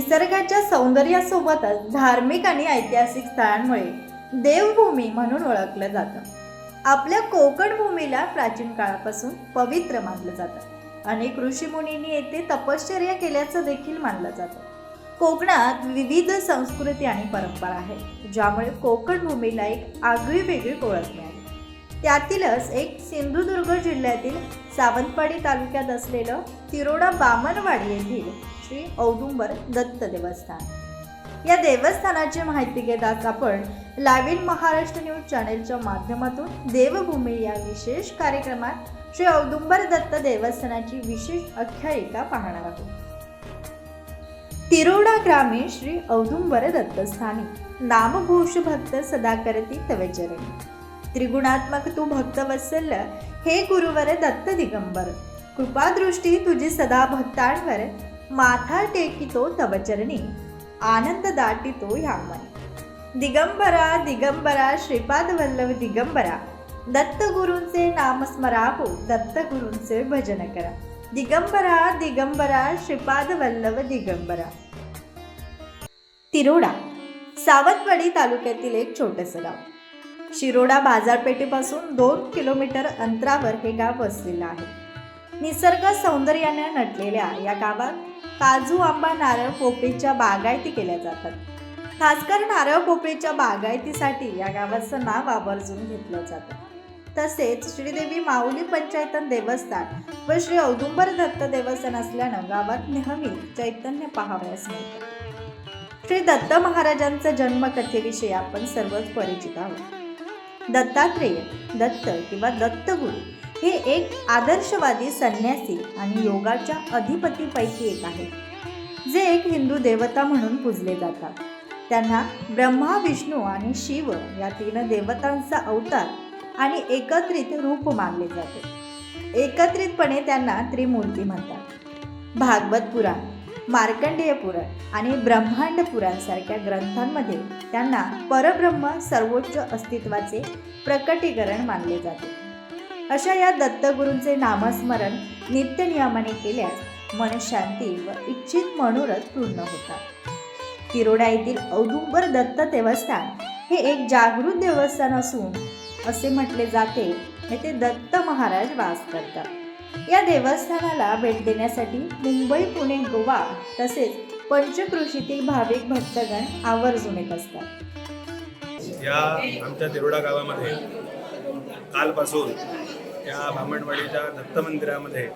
निसर्गाच्या सौंदर्यासोबतच धार्मिक आणि ऐतिहासिक स्थळांमुळे देवभूमी म्हणून ओळखलं जातं. आपल्या कोकण भूमीला प्राचीन काळापासून पवित्र मानलं जातं. अनेक ऋषीमुनींनी येथे तपश्चर्या केल्याचं देखील मानलं जातं. कोकणात विविध संस्कृती आणि परंपरा आहे ज्यामुळे कोकण भूमीला एक आगळी वेगळी ओळख मिळाली. त्यातीलच एक सिंधुदुर्ग जिल्ह्यातील सावंतवाडी तालुक्यात असलेलं तिरोडा बामनवाडी येथील श्री औदुंबर दत्त देवस्थान. या देवस्थानाची माहिती घेत आज आपण लाईव्ह इन महाराष्ट्र न्यूज चॅनेलच्या माध्यमातून देवभूमी या विशेष कार्यक्रमात श्री औदुंबर दत्त देवस्थानाची विशेष आख्यायिका पाहणार आहोत. तिरोडा ग्रामे श्री औदुंबर दत्तस्थानी नामभूष भक्त सदा करती तव त्रिगुणात्मक तू भक्त वत्सल हे गुरुवर दत्त दिगंबर. कृपादृष्टी तुझी सदा भक्तांवर माथा टेकितो तवचरणी आनंद दाटितो ह्यामन दिगंबरा दिगंबरा श्रीपाद वल्लभ दिगंबरा. दत्त गुरूंचे नाम हो, दत्त गुरूंचे भजन करा. दिगंबरा दिगंबरा श्रीपाद वल्लभ दिगंबरा. तिरोडा. सावंतवाडी तालुक्यातील एक छोटंसं गाव. शिरोडा बाजारपेठेपासून दोन किलोमीटर अंतरावर हे गाव वसलेलं आहे. निसर्ग सौंदर्याने नटलेल्या या गावात काजू आंबा नारळ पोपळीच्या बागायती केल्या जातात. खासकर नारळ पोपळीच्या बागायतीसाठी या गावाचं नाव आवर्जून घेतलं जातं. तसेच श्रीदेवी माऊली पंचायतन देवस्थान व श्री औदुंबर दत्त देवस्थान असल्यानं गावात नेहमी चैतन्य पाहावयास मिळतं. श्री दत्त महाराजांच्या जन्मकथेविषयी आपण सर्वच परिचित आहोत. दत्तात्रेय दत्त किंवा दत्तगुरु हे एक आदर्शवादी संन्यासी आणि योगाच्या अधिपतीपैकी एक आहे जे एक हिंदू देवता म्हणून पूजले जातात. त्यांना ब्रह्मा विष्णू आणि शिव या तीन देवतांचा अवतार आणि एकत्रित रूप मानले जाते. एकत्रितपणे त्यांना त्रिमूर्ती म्हणतात. भागवत पुराण मार्कंडेय पुराण आणि ब्रह्मांड पुराणसारख्या ग्रंथांमध्ये त्यांना परब्रह्म सर्वोच्च अस्तित्वाचे प्रकटीकरण मानले जाते. अशा या दत्तगुरूंचे नामस्मरण नित्यनियमाने केल्यास मनशांती व इच्छित मनोरथ पूर्ण होतात. तिरोडा येथील औदुंबर दत्त देवस्थान हे एक जागृत देवस्थान असून असे म्हटले जाते येथे दत्त महाराज वास करतात. या देवस्थानाला भेट देण्यासाठी मुंबई पुणे गोवा तसेच पंचकृषीतील भाविक भक्तगण आवर्जून येत असतात. या आमच्या तिरोडा गावामध्ये कालपासून त्या बामणवाडीच्या दत्त मंदिरामध्ये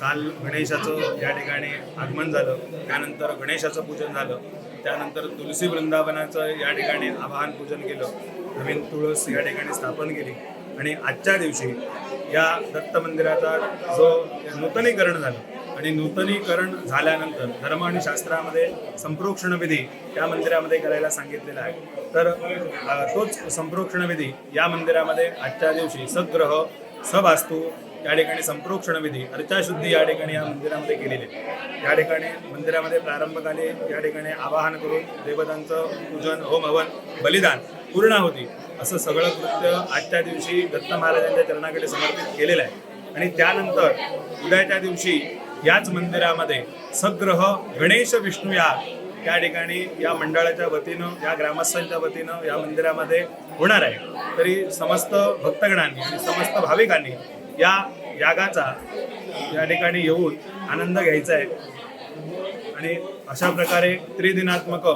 काल गणेशाचं या ठिकाणी आगमन झालं. त्यानंतर गणेशाचं पूजन झालं. त्यानंतर तुलसी वृंदावनाचं या ठिकाणी आवाहन पूजन केलं. नवीन तुळस या ठिकाणी स्थापन केली. आणि आजच्या दिवशी या दत्त मंदिराचा जो नूतनीकरण झालं आणि नूतनीकरण झाल्यानंतर धर्म आणि शास्त्रामध्ये संप्रोक्षण विधी त्या मंदिरामध्ये करायला सांगितलेला आहे. तर तोच संप्रोक्षण विधी या मंदिरामध्ये आजच्या दिवशी सद्ग्रह सवास्तू या ठिकाणी संप्रोक्षण विधी अर्चाशुद्धी या ठिकाणी या मंदिरामध्ये केलेली आहे. या ठिकाणी मंदिरामध्ये प्रारंभकाली या ठिकाणी आवाहन करून देवतांचं पूजन होम हवन बलिदान पूर्ण होती. असं सगळं कृत्य आजच्या दिवशी दत्त महाराजांच्या चरणाकडे समर्पित केलेलं आहे. आणि त्यानंतर उद्याच्या दिवशी याच मंदिरामध्ये सग्रह गणेश विष्णू या त्या ठिकाणी या मंडळाच्या वतीनं या ग्रामस्थांच्या वतीनं या मंदिरामध्ये होणार आहे. तरी समस्त भक्तगणांनी आणि समस्त भाविकांनी या यागाचा या ठिकाणी येऊन आनंद घ्यायचा आहे. आणि अशा प्रकारे त्रिदिनात्मक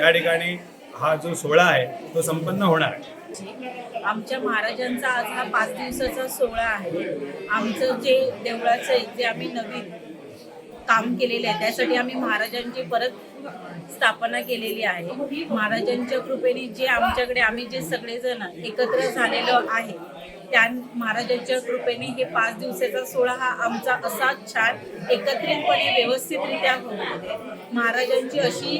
या ठिकाणी हा जो सोहळा आहे तो संपन्न होणार आहे. आमच्या महाराजांचा आज हा पाच दिवसाचा सोहळा आहे. आमचं जे देवळाचं जे आम्ही नवीन काम केलेले आहे. त्यासाठी आम्ही महाराजांची परत स्थापना केलेली आहे. महाराजांच्या कृपेने जे आमच्याकडे आम्ही जे सगळेजण एकत्र झालेलो आहे त्या महाराजांच्या कृपेने हे पाच दिवसाचा सोहळा हा आमचा असा छान एकत्रितपणे व्यवस्थितरित्या होत आहे महाराजांची अशी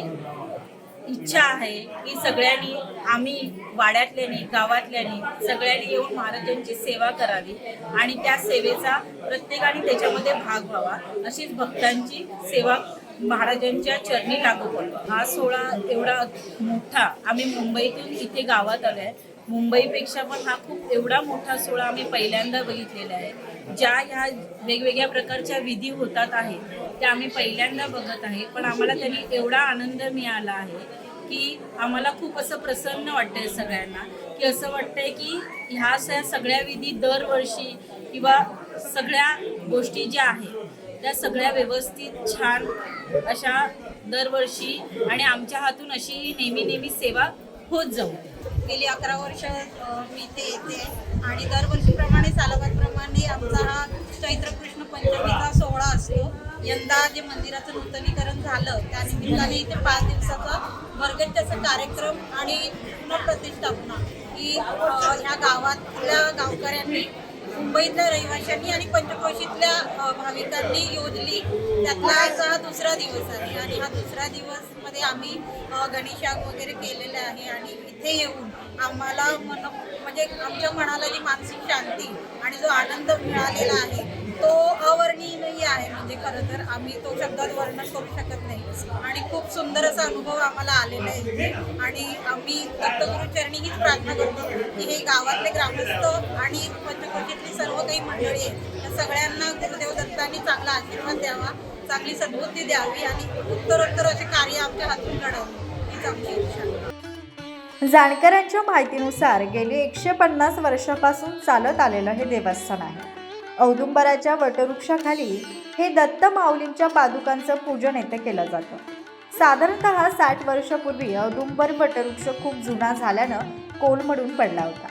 इच्छा आहे की सगळ्यांनी आम्ही वाड्यातल्यानी गावातल्यानी सगळ्यांनी येऊन महाराजांची सेवा करावी आणि त्या सेवेचा प्रत्येकाने त्याच्यामध्ये भाग व्हावा. अशीच भक्तांची सेवा महाराजांच्या चरणी लागू पडतो. हा सोहळा एवढा मोठा आम्ही मुंबईतून इथे गावात आलो आहे मुंबईपेक्षा पण हा खूप एवढा मोठा सोहळा आम्ही पहिल्यांदा बघितलेला आहे. ज्या ह्या वेगवेगळ्या प्रकारच्या विधी होतात आहेत त्या आम्ही पहिल्यांदा बघत आहे. पण आम्हाला त्यांनी एवढा आनंद मिळाला आहे की आम्हाला खूप असं प्रसन्न वाटतंय सगळ्यांना की असं वाटतंय की ह्या सगळ्या विधी दरवर्षी किंवा सगळ्या गोष्टी ज्या आहेत त्या सगळ्या व्यवस्थित छान अशा दरवर्षी आणि आमच्या हातून अशी नेहमी नेहमी सेवा होत जाऊ गेली अकरा वर्ष मी इथे येते आणि दरवर्षीप्रमाणे सालाबादप्रमाणे आमचा हा चैत्र कृष्ण पंचमीचा सोहळा असतो. यंदा जे मंदिराचं नूतनीकरण झालं त्या निमित्ताने इथे पाच दिवसाचा भरगच्च कार्यक्रम आणि पुनर्प्रतिष्ठापना ही ह्या गावातल्या गावकऱ्यांनी मुंबईतल्या रहिवाशांनी आणि पंचक्रोशीतल्या भाविकांनी योजली. त्यातला आज हा दुसरा दिवस आहे आणि हा दुसरा दिवसमध्ये आम्ही गणेशाग वगैरे केलेले आहे आणि इथे येऊन आम्हाला मन म्हणजे आमच्या मनाला जी मानसिक शांती आणि जो आनंद मिळालेला आहे तो अवर्णनीय आहे. म्हणजे खरं तर आम्ही तो शब्दात वर्णन करू शकत नाही. आणि खूप सुंदर असा अनुभव आम्हाला आलेला आहे. इथे आणि आम्ही दत्तगुरुचरणी हीच प्रार्थना करतो की हे गावातले ग्रामस्थ आणि पंचकोशीतली सर्व काही मंडळी आहेत. त्या सगळ्यांना गुरुदेव दत्तांनी चांगला आशीर्वाद द्यावा चांगली सद्बुद्धी द्यावी आणि उत्तरोत्तर असे कार्य आमच्या हातून घडवणे हीच आमची इच्छा जाणकारांच्या माहितीनुसार गेली एकशे पन्नास वर्षापासून चालत आलेलं हे देवस्थान आहे. औदुंबराच्या वटवृक्षाखाली हे दत्त माऊलींच्या पादुकांचं पूजन येथे केलं जातं. साधारणतः साठ वर्षापूर्वी औदुंबर वटवृक्ष खूप जुना झाल्यानं कोलमडून पडला होता.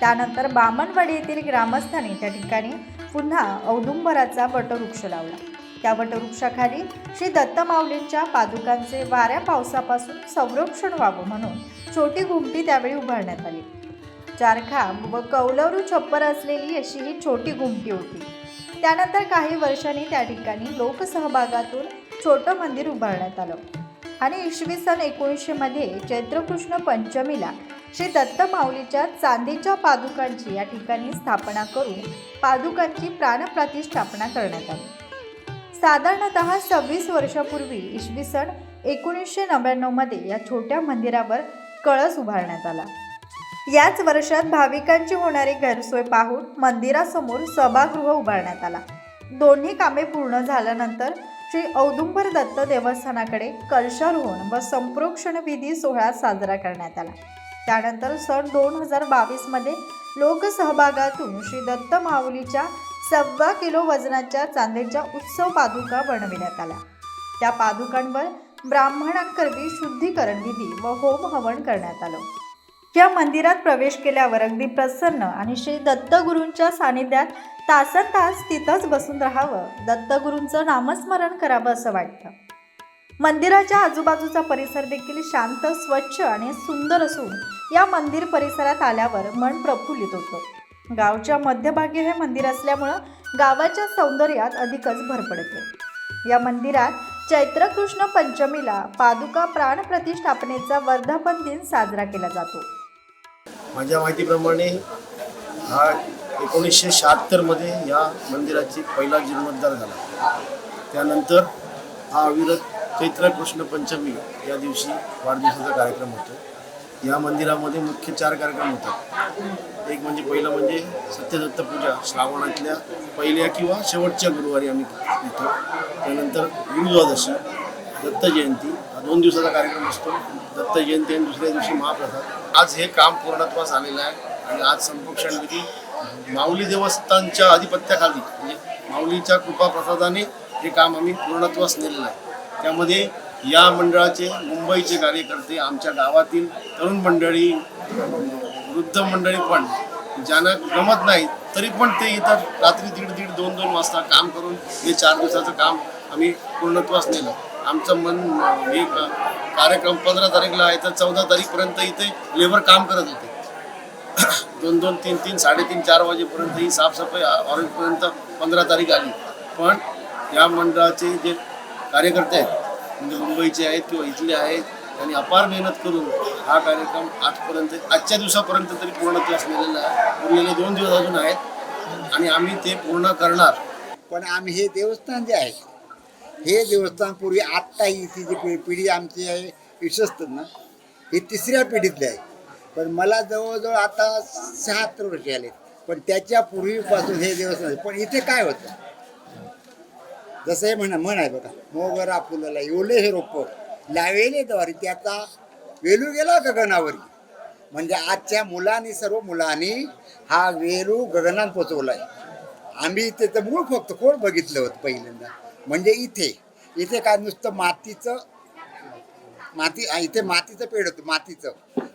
त्यानंतर बामणवाडी येथील ग्रामस्थांनी त्या ठिकाणी पुन्हा औदुंबराचा वटवृक्ष लावला. त्या वटवृक्षाखाली श्री दत्त माऊलींच्या पादुकांचे वाऱ्या पावसापासून संरक्षण व्हावं म्हणून छोटी घुमटी त्यावेळी उभारण्यात आली. चारखांब व कौलवरू छप्पर असलेली अशी ही छोटी घुमटी होती. त्यानंतर काही वर्षांनी त्या ठिकाणी लोकसहभागातून छोटं मंदिर उभारण्यात आलं. आणि इसवी सन एकोणीसशेमध्ये चैत्रकृष्ण पंचमीला श्री दत्त माऊलीच्या चांदीच्या पादुकांची या ठिकाणी स्थापना करून पादुकांची प्राणप्रतिष्ठापना करण्यात आली. साधारणतः सव्वीस वर्षापूर्वी इसवी सन एकोणीसशे नव्याण्णवमध्ये या छोट्या मंदिरावर कळस उभारण्यात आला. याच वर्षात भाविकांची होणारी गैरसोय पाहून मंदिरासमोर सभागृह उभारण्यात आला. दोन्ही कामे पूर्ण झाल्यानंतर श्री औदुंबर दत्त देवस्थानाकडे कलशारोहण व संप्रोक्षण विधी सोहळा साजरा करण्यात आला. त्यानंतर सन दोन हजार बावीसमध्ये लोकसहभागातून श्री दत्त माऊलीच्या सव्वा किलो वजनाच्या चांदीच्या उत्सव पादुका बनविण्यात आल्या. त्या पादुकांवर ब्राह्मणांकरवी शुद्धीकरण विधी व होम हवन करण्यात आलं. या मंदिरात प्रवेश केल्यावर अगदी प्रसन्न आणि श्री दत्तगुरूंच्या सानिध्यात तासन तास तिथंच बसून राहावं. दत्तगुरूंचं नामस्मरण करावं असं वाटतं. मंदिराच्या आजूबाजूचा परिसर देखील शांत स्वच्छ आणि सुंदर असून या मंदिर परिसरात आल्यावर मन प्रफुल्लित होतं. गावच्या मध्यभागी हे मंदिर असल्यामुळं गावाच्या सौंदर्यात अधिकच भर पडते. या मंदिरात चैत्रकृष्ण पंचमीला पादुका प्राणप्रतिष्ठापनेचा वर्धापन दिन साजरा केला जातो. माझ्या माहितीप्रमाणे हा एकोणीसशे शहात्तरमध्ये या मंदिराची पहिला जीर्णोद्धार झाला. त्यानंतर हा अविरत चैत्र कृष्ण पंचमी या दिवशी वाढदिवसाचा कार्यक्रम होतो. या मंदिरामध्ये मुख्य चार कार्यक्रम होतात. एक म्हणजे पहिलं म्हणजे सत्यदत्त पूजा श्रावणातल्या पहिल्या किंवा शेवटच्या गुरुवारी आम्ही घेतो त्यानंतर गुरुद्वादशी दत्त जयंती हा दोन दिवसाचा कार्यक्रम असतो. दत्त जयंती आणि दुसऱ्या दिवशी महाप्रसाद. आज हे काम पूर्णत्वास आलेलं आहे आणि आज संप्रोक्षण विधी माऊली देवस्थानच्या अधिपत्याखाली म्हणजे माऊलीच्या कृपा प्रसादाने हे काम आम्ही पूर्णत्वास नेलेलं आहे. त्यामध्ये या मंडळाचे मुंबईचे कार्यकर्ते आमच्या गावातील तरुण मंडळी वृद्ध मंडळी पण ज्यांना गमत नाही तरी पण ते इथं रात्री दीड दीड दोन दोन वाजता काम करून हे चार दिवसाचं काम आम्ही पूर्णत्वास नेलं. आमचं मन हे कार्यक्रम पंधरा तारीखला आहे तर चौदा तारीखपर्यंत इथे लेबर काम करत होते. दोन दोन तीन तीन साडेतीन चार वाजेपर्यंत ही साफसफाई ऑरेंजपर्यंत पंधरा तारीख आली. पण या मंडळाचे जे कार्यकर्ते आहेत म्हणजे मुंबईचे आहेत किंवा इथले आहेत त्यांनी अपार मेहनत करून हा कार्यक्रम आजपर्यंत आजच्या दिवसापर्यंत तरी पूर्णत्वास नेलेला आहे. उरलेले दोन दिवस अजून आहेत. आणि आम्ही ते पूर्ण करणार. पण आम्ही हे देवस्थान जे आहे हे देवस्थान पूर्वी आत्ता ती जी पिढी पिढी आमची आहे विश्वस्त ना ही तिसऱ्या पिढीतली आहे. पण मला जवळजवळ आता शहात्तर वर्ष आले. पण त्याच्या पूर्वीपासून हे देवस्थान पण इथे काय होतं? जसं हे म्हणा म्हण आहे बघा मोगरा फुलाला येवले हे रोप लावेले द्वारी त्याचा वेलू गेला गगनावरी? म्हणजे आजच्या मुलांनी सर्व मुलांनी हा वेलू गगनात पोचवला आहे आम्ही त्याचं मूळ फक्त कोण बघितलं होतं पहिल्यांदा? म्हणजे इथे इथे काय नुसतं मातीचं माती इथे मातीचं पेड होतं मातीचं.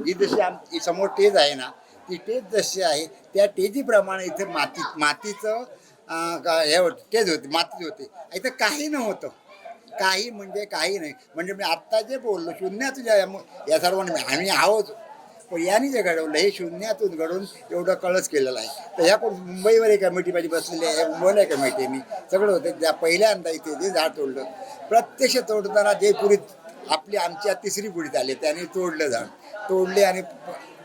ही जशी आम समोर टेज आहे ना ती टेज जशी आहे त्या टेजीप्रमाणे इथे माती मातीचं का- हे होतं टेज होती मातीच होती. इथं काही नव्हतं. काही म्हणजे काही नाही. म्हणजे मी आत्ता जे बोललो शून्यातून या या सर्वांनी आम्ही आहोत. यांनी जे घडवलं हे शून्यातून घडून एवढं कळच केलेलं आहे. तर ह्या मुंबईवर एक कमिटी माझी बसलेली आहे मुंबईला एक कमिटी मी. सगळं होतं. त्या पहिल्यांदा इथे जे झाड तोडलं. प्रत्यक्ष तोडताना जे पुरीत आपली आमच्या तिसरी पुढीत आले. त्याने तोडलं झाड. तोडले आणि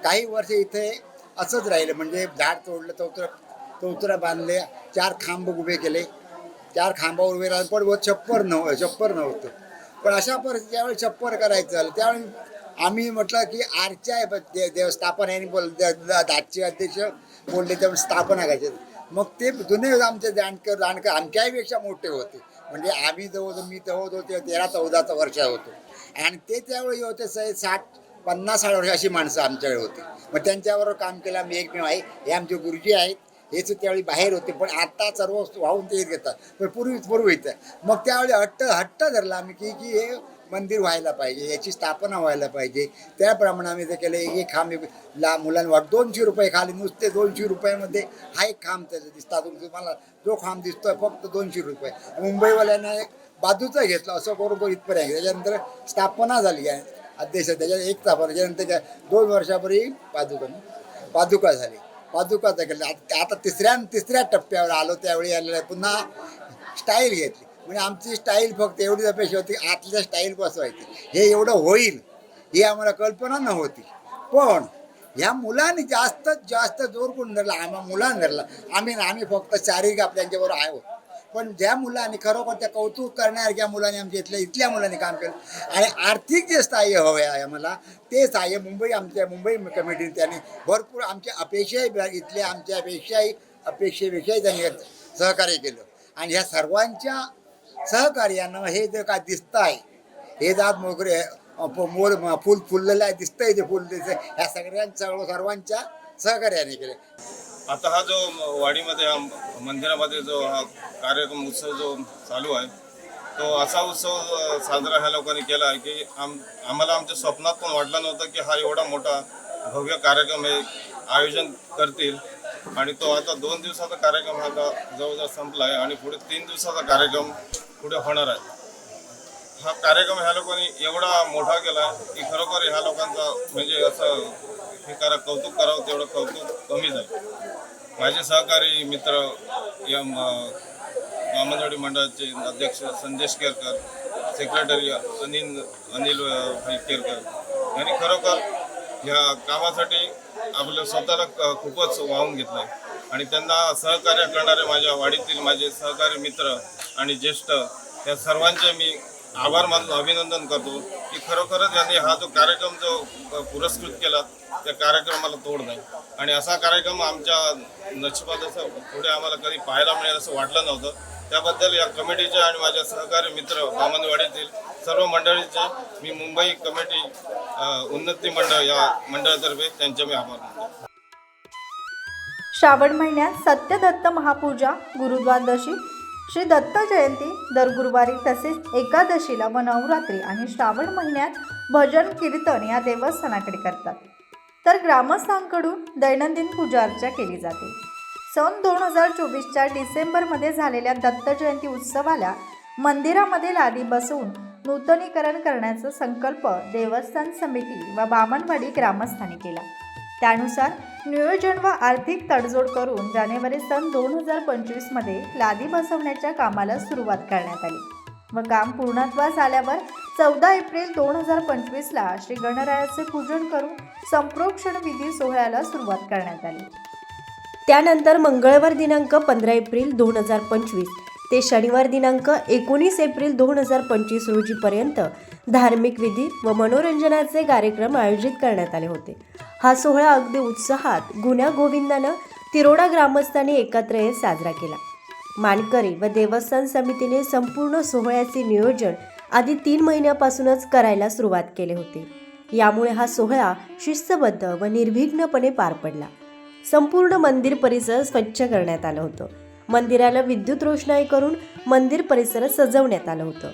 काही वर्ष इथे असंच राहिलं. म्हणजे झाड तोडलं चौथरं चौथरा बांधले चार खांब उभे केले. चार खांबावर उभे राहून पण व छप्पर नव्ह छप्पर नव्हतं. पण अशा परिस्थिती ज्यावेळी छप्पर करायचं झालं त्यावेळी आम्ही म्हटलं की आरच्या आहे देव स्थापन देवस्थापन बोल द- दादचे अध्यक्ष बोलले तर स्थापना करायचे. मग ते जुने आमचे जाणकर जाणकर आमच्याहीपेक्षा मोठे होते. म्हणजे आम्ही जवळ मी जवळ होते तेरा चौदाचा वर्ष होतो. आणि ते त्यावेळी होते स साठ पन्नास साठ वर्ष अशी माणसं आमच्याकडे होती. मग त्यांच्याबरोबर काम केलं आम्ही एकमेव आहे. हे आमचे गुरुजी आहेत. हेच त्यावेळी बाहेर होते पण आता सर्व वाहून ते घेतात पण पूर्वी पूर्वी इथं. मग त्यावेळी हट्ट हट्ट धरला आम्ही की की हे मंदिर व्हायला पाहिजे याची स्थापना व्हायला पाहिजे. त्याप्रमाणे आम्ही ते केलं एक खांब ला मुलांना वाट दोनशे रुपये खाली नुसते दोनशे रुपयामध्ये हा एक खांब त्याचा दिसतात तुम्हाला जो खांब दिसतोय फक्त दोनशे रुपये. मुंबईवाल्यांना एक बाजूचा घेतला असं करून करून इथपर्यंत त्याच्यानंतर स्थापना झाली आहे अध्यक्ष त्याच्यात एक स्थापना त्याच्यानंतर काय दोन वर्षापूर्वी पादुका पादुका झाली. पादुका केलं. आता आता तिसऱ्या तिसऱ्या टप्प्यावर आलो त्यावेळी आलेलं आहे. पुन्हा स्टाईल घेतली. म्हणजे आमची स्टाईल फक्त एवढीच अपेक्षा होती आतल्या स्टाईल बसवायची. हे एवढं होईल ही आम्हाला कल्पना नव्हती. पण ह्या मुलांनी जास्त जास्त जोर करून धरला आम्हा मुलांनी धरला. आम्ही आम्ही फक्त शारीरिक आपल्यांच्याबरोबर आहोत. पण ज्या मुलांनी खरोखर त्या कौतुक करण्यासारख्या मुलांनी आमच्या इथल्या इथल्या मुलांनी काम केलं आणि आर्थिक जे स्थायी हवे आहे आम्हाला ते स्थायी मुंबई आमच्या मुंबई कमिटीने त्यांनी भरपूर आमच्या अपेक्षाही इथल्या आमच्या अपेक्षाही अपेक्षेपेक्षाही त्यांनी सहकार्य केलं. आणि ह्या सर्वांच्या सहकार्यानं हे जे काय दिसतं आहे हे जात मोगरे मोर फुल फुललेलं आहे दिसतंय ते फुल ह्या सगळ्यांच्या सर्वांच्या सहकार्याने केले. आता हा जो वाडीमध्ये मंदिरामध्ये जो हा कार्यक्रम उत्सव जो चालू आहे तो असा उत्सव साजरा ह्या लोकांनी केला आहे की आम आम्हाला आमच्या स्वप्नात पण वाटलं नव्हतं की हा एवढा मोठा भव्य कार्यक्रम हे आयोजन करतील. आणि तो आता दोन दिवसाचा कार्यक्रम हा आता जवळजवळ संपला आहे आणि पुढे तीन दिवसाचा कार्यक्रम पुढे होणार आहे. हा कार्यक्रम ह्या लोकांनी एवढा मोठा केला की खरोखर ह्या लोकांचा म्हणजे असं हे करा कौतुक करावं तेवढं कौतुक कमीच आहे माझे सहकारी मित्र या मामनवाडी मंडळाचे अध्यक्ष संदेश केरकर सेक्रेटरी अनिल अनिल भाई केरकर यांनी खरोखर ह्या कामासाठी आपलं स्वतःला खूपच वाहून घेतलं आहे आणि त्यांना सहकार्य करणारे माझ्या वाडीतील माझे सहकारी मित्र आणि ज्येष्ठ या सर्वांचे मी आभार मानून अभिनंदन करतो की खरोखरच यांनी हा जो कार्यक्रम जो पुरस्कृत केला त्या कार्यक्रमाला तोड नाही. आणि असा कार्यक्रम आमच्या नशिबात असं पुढे आम्हाला कधी पाहायला मिळेल असं वाटलं नव्हतं. त्याबद्दल या कमिटीचे आणि माझ्या सहकारी मित्र बामनवाडीतील सर्व मंडळीचे मी मुंबई कमिटी उन्नती मंडळ या मंडळातर्फे त्यांचे मी आभार मानतो. श्रावण महिन्यात सत्यदत्त महापूजा गुरुद्वादशी श्री दत्त जयंती दर गुरुवारी तसेच एकादशीला व नवरात्री आणि श्रावण महिन्यात भजन कीर्तन या देवस्थानाकडे करतात. तर ग्रामस्थांकडून दैनंदिन पूजा अर्चा केली जाते. सन दोन हजार चोवीसच्या डिसेंबरमध्ये झालेल्या दत्त जयंती उत्सवाला मंदिरामध्ये लादी बसवून नूतनीकरण करण्याचा संकल्प देवस्थान समिती व बामणवाडी ग्रामस्थांनी केला. त्यानुसार नियोजन व आर्थिक तडजोड करून जानेवारी सन दोन हजार पंचवीसमध्ये लादी बसवण्याच्या कामाला सुरुवात करण्यात आली व काम पूर्णत्वास आल्यावर चौदा एप्रिल दोन हजार पंचवीसला श्री गणरायाचे पूजन करून संप्रोक्षण विधी सोहळ्याला सुरुवात करण्यात आली. त्यानंतर मंगळवार दिनांक पंधरा एप्रिल दोन हजार पंचवीस ते शनिवार दिनांक एकोणीस एप्रिल दोन हजार पंचवीस रोजीपर्यंत धार्मिक विधी व मनोरंजनाचे कार्यक्रम आयोजित करण्यात आले होते. हा सोहळा अगदी उत्साहात गुण्या गोविंदानं तिरोडा ग्रामस्थांनी एकत्र येत साजरा केला. मानकरी व देवस्थान समितीने संपूर्ण सोहळ्याचे नियोजन आधी तीन महिन्यापासूनच करायला सुरुवात केली होती. यामुळे हा सोहळा शिस्तबद्ध व निर्विघ्नपणे पार पडला. संपूर्ण मंदिर परिसर स्वच्छ करण्यात आलं होतं. मंदिराला विद्युत रोषणाई करून मंदिर परिसर सजवण्यात आलं होतं.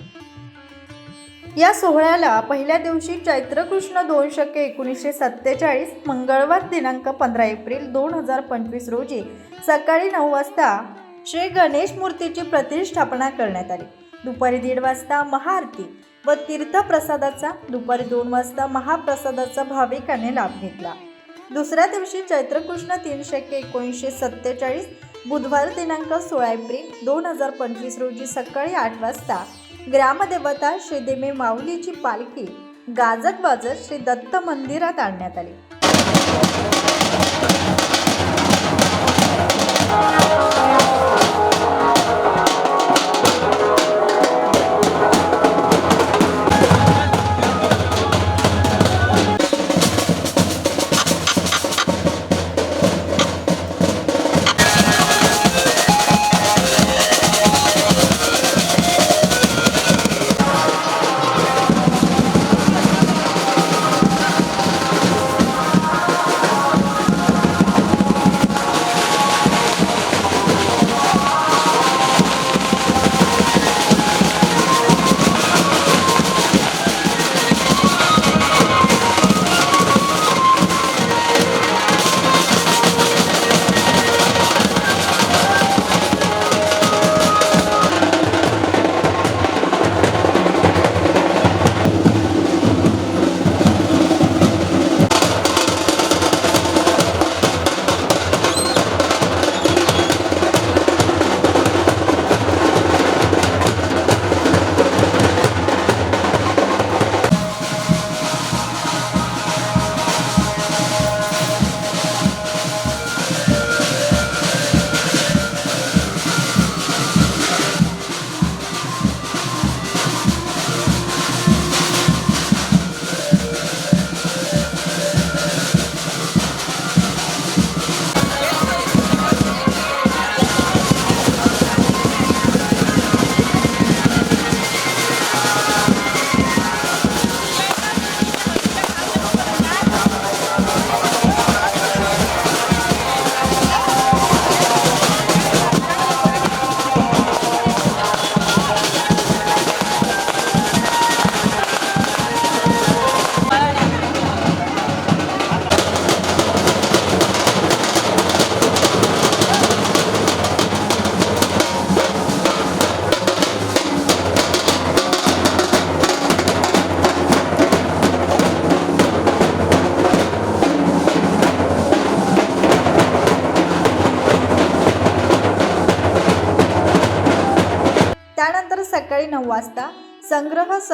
या सोहळ्याला पहिल्या दिवशी चैत्रकृष्ण दोन शके एकोणीसशे सत्तेचाळीस मंगळवार दिनांक पंधरा एप्रिल दोन हजार पंचवीस रोजी सकाळी नऊ वाजता श्री गणेश मूर्तीची प्रतिष्ठापना करण्यात आली. दुपारी दीड वाजता महाआरती व तीर्थप्रसादाचा दुपारी दोन वाजता महाप्रसादाचा भाविकाने लाभ घेतला. दुसऱ्या दिवशी चैत्रकृष्ण तीनशे एकोणीसशे सत्तेचाळीस बुधवार दिनांक सोळा एप्रिल दोन हजार पंचवीस रोजी सकाळी आठ वाजता ग्रामदेवता श्रीदेवी माऊलीची पालखी गाजत वाजत श्री दत्त मंदिरात आणण्यात आली. त्यानंतर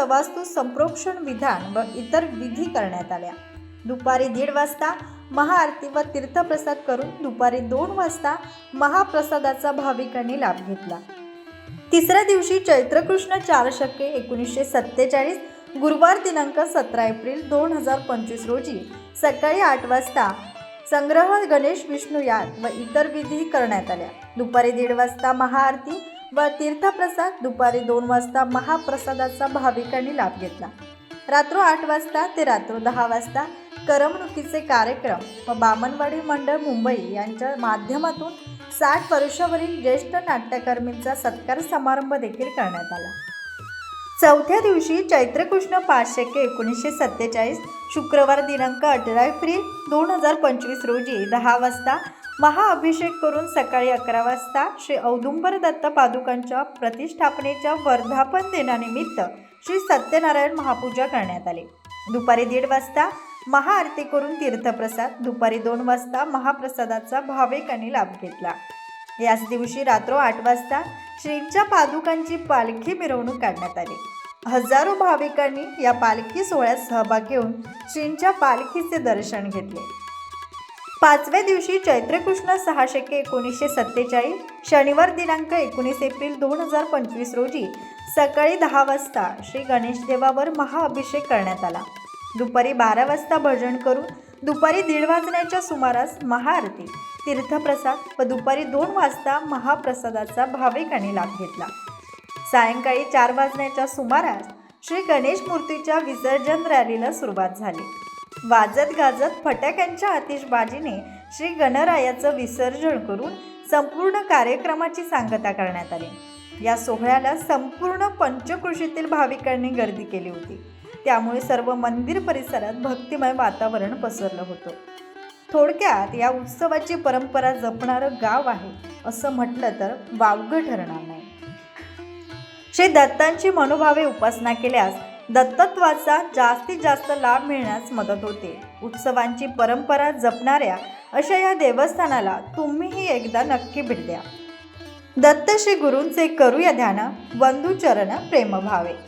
सवास्तू संप्रोक्षण विधान व इतर विधी करण्यात आल्या. दुपारी दीड वाजता महाआरती व तीर्थप्रसाद करून दुपारी दोन वाजता महाप्रसादाचा भाविकांनी लाभ घेतला. तिसऱ्या दिवशी चैत्रकृष्ण चार शके एकोणीसशे सत्तेचाळीस गुरुवार दिनांक सतरा एप्रिल दोन हजार पंचवीस रोजी सकाळी आठ वाजता संग्रह गणेश विष्णू याद व इतर विधी करण्यात आल्या. दुपारी दीड वाजता महाआरती व तीर्थप्रसाद दुपारी दोन वाजता महाप्रसादाचा भाविकांनी लाभ घेतला. रात्र आठ वाजता ते रात्र दहा वाजता करमणुकीचे कार्यक्रम व बामणवाडी मंडळ मुंबई यांच्या माध्यमातून साठ वर्षावरील ज्येष्ठ नाट्यकर्मींचा सत्कार समारंभ देखील करण्यात आला. चौथ्या दिवशी चैत्रकृष्ण पाचशेके एकोणीसशे सत्तेचाळीस शुक्रवार दिनांक अठरा एप्रिल दोन हजार पंचवीस रोजी दहा वाजता महाअभिषेक करून सकाळी अकरा वाजता श्री औदुंबर दत्त पादुकांच्या प्रतिष्ठापनेच्या वर्धापन दिनानिमित्त श्री सत्यनारायण महापूजा करण्यात आली. दुपारी दीड वाजता महाआरती करून तीर्थप्रसाद दुपारी दोन वाजता महाप्रसादाचा भाविकांनी लाभ घेतला. याच दिवशी रात्र आठ वाजता श्रींच्या पादुकांची पालखी मिरवणूक काढण्यात आली. हजारो भाविकांनी या पालखी सोहळ्यात सहभाग घेऊन श्रींच्या पालखीचे दर्शन घेतले. पाचव्या दिवशी चैत्रकृष्ण सहा शके एकोणीसशे सत्तेचाळीस शनिवार दिनांक एकोणीस एप्रिल दोन हजार पंचवीस रोजी सकाळी दहा वाजता श्री गणेश देवावर महाअभिषेक करण्यात आला. दुपारी बारा वाजता भजन करून दुपारी दीड वाजण्याच्या सुमारास महाआरती तीर्थप्रसाद व दुपारी दोन वाजता महाप्रसादाचा भाविकांनी लाभ घेतला. सायंकाळी चार वाजण्याच्या सुमारास श्री गणेश मूर्तीच्या विसर्जन रॅलीला सुरुवात झाली. वाजत गाजत फटाक्यांच्या आतिषबाजीने श्री गणरायाचं विसर्जन करून संपूर्ण कार्यक्रमाची सांगता करण्यात आली. या सोहळ्याला संपूर्ण पंचकृषीतील भाविकांनी गर्दी केली होती. त्यामुळे सर्व मंदिर परिसरात भक्तिमय वातावरण पसरलं होतं. थोडक्यात या उत्सवाची परंपरा जपणारं गाव आहे असं म्हटलं तर वावगं ठरणार नाही. श्री दत्तांची मनोभावे उपासना केल्यास दत्तत्वाचा जास्तीत जास्त लाभ मिळण्यास मदत होते. उत्सवांची परंपरा जपणाऱ्या अशा या देवस्थानाला तुम्हीही एकदा नक्की भेट द्या. दत्त श्री गुरूंचे करूया ध्यान बंधुचरण प्रेमभावे.